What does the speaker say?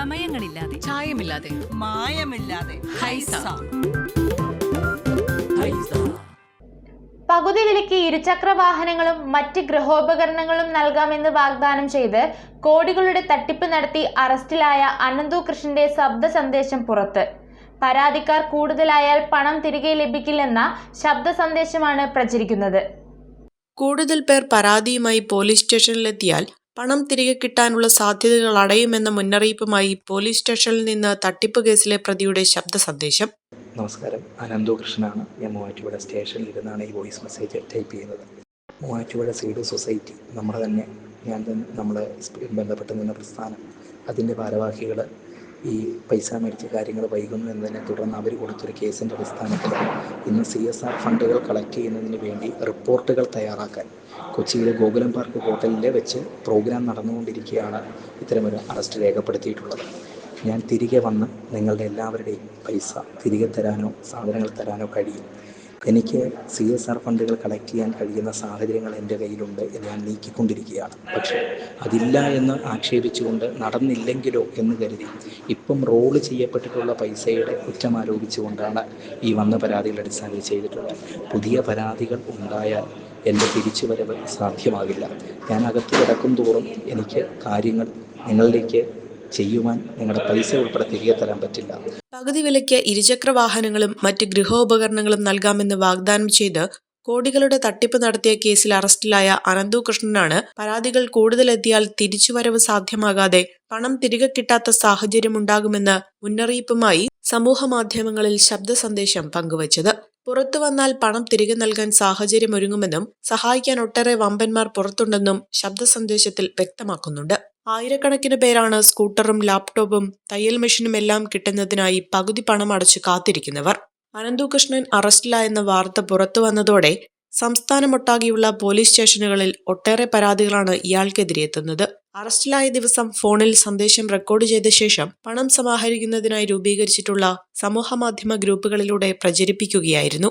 ചമയങ്ങളില്ലാതെ ചായമില്ലാതെ. മായമില്ലാതെ. ഹൈസ. പകുതി വിലയ്ക്ക് ഇരുചക്ര വാഹനങ്ങളും മറ്റ് ഗൃഹോപകരണങ്ങളും നൽകാമെന്ന് വാഗ്ദാനം ചെയ്ത് കോടികളുടെ തട്ടിപ്പ് നടത്തി അറസ്റ്റിലായ അനന്തു കൃഷ്ണന്റെ ശബ്ദ സന്ദേശം പുറത്ത്. പരാതിക്കാർ കൂടുതലായാൽ പണം തിരികെ ലഭിക്കില്ലെന്ന ശബ്ദ സന്ദേശമാണ് പ്രചരിക്കുന്നത്. കൂടുതൽ പേർ പരാതിയുമായി പോലീസ് സ്റ്റേഷനിലെത്തിയാൽ പണം തിരികെ കിട്ടാനുള്ള സാധ്യതകൾ അടയുമെന്ന മുന്നറിയിപ്പുമായി പോലീസ് സ്റ്റേഷനിൽ നിന്ന് തട്ടിപ്പ് കേസിലെ പ്രതിയുടെ ശബ്ദ സന്ദേശം. നമസ്കാരം. അനന്തു കൃഷ്ണനാണ്. ഞാൻ മൂവാറ്റുപുഴ സ്റ്റേഷനിൽ ഇരുന്നാണ് ഈ വോയിസ് മെസ്സേജ് ടൈപ്പ് ചെയ്യുന്നത്. മൂവാറ്റുപുഴ സീഡ് സൊസൈറ്റി നമ്മുടെ തന്നെ ഞാൻ തന്നെ നമ്മളെ ബന്ധപ്പെട്ട് നിന്ന പ്രസ്ഥാനം. അതിന്റെ ഭാരവാഹികൾ ഈ പൈസ മേടിച്ച കാര്യങ്ങൾ വൈകുന്നു എന്നതിനെ തുടർന്ന് അവർ കൊടുത്തൊരു കേസിന്റെ അടിസ്ഥാനത്തിൽ ഇന്ന് സി എസ് ആർ ഫണ്ടുകൾ കളക്ട് ചെയ്യുന്നതിന് വേണ്ടി റിപ്പോർട്ടുകൾ തയ്യാറാക്കാൻ കൊച്ചിയിലെ ഗോകുലം പാർക്ക് ഹോട്ടലിൽ വെച്ച് പ്രോഗ്രാം നടന്നുകൊണ്ടിരിക്കുകയാണ് ഇത്തരമൊരു അറസ്റ്റ് രേഖപ്പെടുത്തിയിട്ടുള്ളത്. ഞാൻ തിരികെ വന്ന് നിങ്ങളുടെ എല്ലാവരുടെയും പൈസ തിരികെ തരാനോ സാധനങ്ങൾ തരാനോ കഴിയും. എനിക്ക് സി എസ് ആർ ഫണ്ടുകൾ കളക്ട് ചെയ്യാൻ കഴിയുന്ന സാഹചര്യങ്ങൾ എന്റെ കയ്യിലുണ്ട് എന്ന് ഞാൻ നീക്കിക്കൊണ്ടിരിക്കുകയാണ്. പക്ഷേ അതില്ല എന്ന് ആക്ഷേപിച്ചുകൊണ്ട് നടന്നില്ലെങ്കിലോ എന്ന് കരുതി ഇപ്പം റോൾ ചെയ്യപ്പെട്ടിട്ടുള്ള പൈസയുടെ കുറ്റം ആരോപിച്ചുകൊണ്ടാണ് ഈ വന്ന പരാതികൾ അടിസ്ഥാനത്തിൽ ചെയ്തിട്ടുള്ളത്. പുതിയ പരാതികൾ ഉണ്ടായാൽ എന്റെ തിരിച്ചുവരവ് സാധ്യമാകില്ല. ഞാൻ അകത്ത് കിടക്കും തോറും എനിക്ക് കാര്യങ്ങൾ നിങ്ങളിലേക്ക് ചെയ്യുവാൻ നിങ്ങളുടെ പൈസ ഉൾപ്പെടെ തിരികെ തരാൻ പറ്റില്ല. പകുതി വിലയ്ക്ക് ഇരുചക്ര വാഹനങ്ങളും മറ്റ് ഗൃഹോപകരണങ്ങളും നൽകാമെന്ന് വാഗ്ദാനം ചെയ്ത് കോടികളുടെ തട്ടിപ്പ് നടത്തിയ കേസിൽ അറസ്റ്റിലായ അനന്തു കൃഷ്ണനാണ് പരാതികൾ കൂടുതലെത്തിയാൽ തിരിച്ചുവരവ് സാധ്യമാകാതെ പണം തിരികെ കിട്ടാത്ത സാഹചര്യമുണ്ടാകുമെന്ന് മുന്നറിയിപ്പുമായി സമൂഹമാധ്യമങ്ങളിൽ ശബ്ദ സന്ദേശം പങ്കുവച്ചത്. പുറത്തു വന്നാൽ പണം തിരികെ നൽകാൻ സാഹചര്യമൊരുങ്ങുമെന്നും സഹായിക്കാൻ ഒട്ടേറെ വമ്പന്മാർ പുറത്തുണ്ടെന്നും ശബ്ദ സന്ദേശത്തിൽ വ്യക്തമാക്കുന്നുണ്ട്. ആയിരക്കണക്കിന് പേരാണ് സ്കൂട്ടറും ലാപ്ടോപ്പും തയ്യൽ മെഷീനും എല്ലാം കിട്ടുന്നതിനായി പകുതി പണം അടച്ചു കാത്തിരിക്കുന്നവർ. അനന്തുകൃഷ്ണൻ അറസ്റ്റിലായെന്ന വാർത്ത പുറത്തു വന്നതോടെ സംസ്ഥാനമൊട്ടാകെയുള്ള പോലീസ് സ്റ്റേഷനുകളിൽ ഒട്ടേറെ പരാതികളാണ് ഇയാൾക്കെതിരെ എത്തുന്നത്. അറസ്റ്റിലായ ദിവസം ഫോണിൽ സന്ദേശം റെക്കോർഡ് ചെയ്ത ശേഷം പണം സമാഹരിക്കുന്നതിനായി രൂപീകരിച്ചിട്ടുള്ള സമൂഹമാധ്യമ ഗ്രൂപ്പുകളിലൂടെ പ്രചരിപ്പിക്കുകയായിരുന്നു.